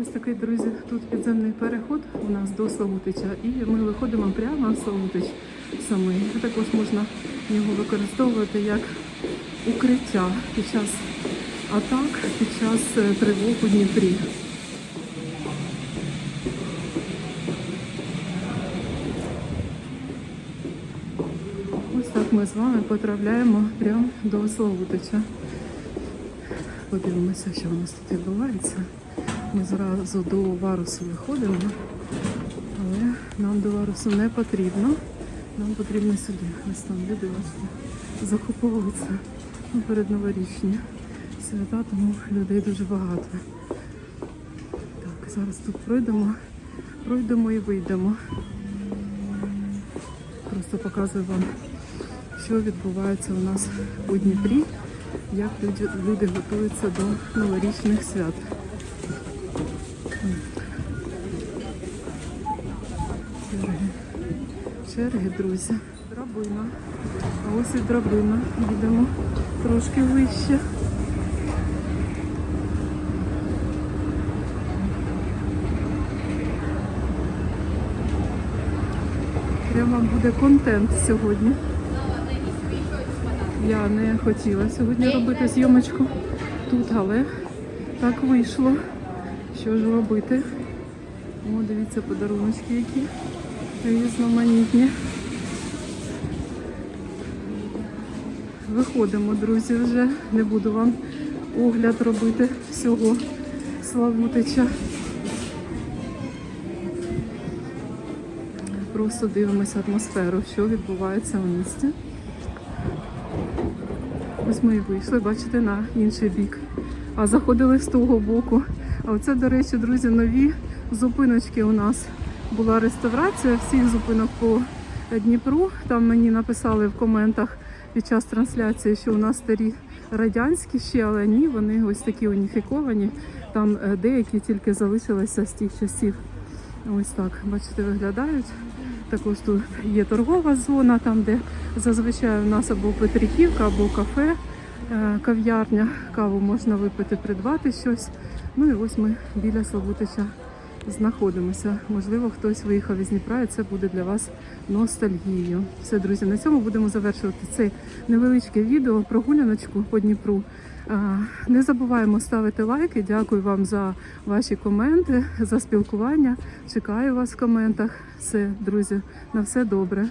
Ось такий, друзі, тут підземний переход у нас до Славутича, і ми виходимо прямо в Славутич самий. Також можна його використовувати як укриття під час атак, під час е, тривог у Дніпрі. Ось так ми з вами потрапляємо прямо до Славутича. Подивимося, що у нас тут відбувається. Ми зразу до варусу виходимо, але нам до варусу не потрібно. Нам потрібно сюди. Ось там люди бачите, закуповуються перед новорічні свята, тому людей дуже багато. Так, зараз тут пройдемо, пройдемо і вийдемо. Просто показую вам, що відбувається у нас у Дніпрі, як люди готуються до новорічних свят. Черги. Друзі. Драбина. А ось і драбина. Їдемо трошки вище. Прямо буде контент сьогодні. Я не хотіла сьогодні робити зйомочку тут, але так вийшло. Що ж робити? О, дивіться, подаруночки які різноманітні. Виходимо, друзі, вже не буду вам огляд робити всього Славутича. Просто дивимося атмосферу, що відбувається в місті. Ось ми і вийшли, бачите, на інший бік. А заходили з того боку. А оце, до речі, друзі, нові зупиночки у нас. Була реставрація всіх зупинок по Дніпру. Там мені написали в коментах під час трансляції, що у нас старі радянські ще, але ні, вони ось такі уніфіковані. Там е, деякі тільки залишилися з тих часів. Ось так, бачите, виглядають. Також тут є торгова зона, там, де зазвичай у нас або Петриківка, або кафе, е, кав'ярня. Каву можна випити, придбати щось. Ну і ось ми біля Славутича знаходимося. Можливо, хтось виїхав із Дніпра, і це буде для вас ностальгією. Все, друзі, на цьому будемо завершувати це невеличке відео про гуляночку по Дніпру. Не забуваємо ставити лайки. Дякую вам за ваші коменти, за спілкування. Чекаю вас в коментах. Все, друзі, на все добре.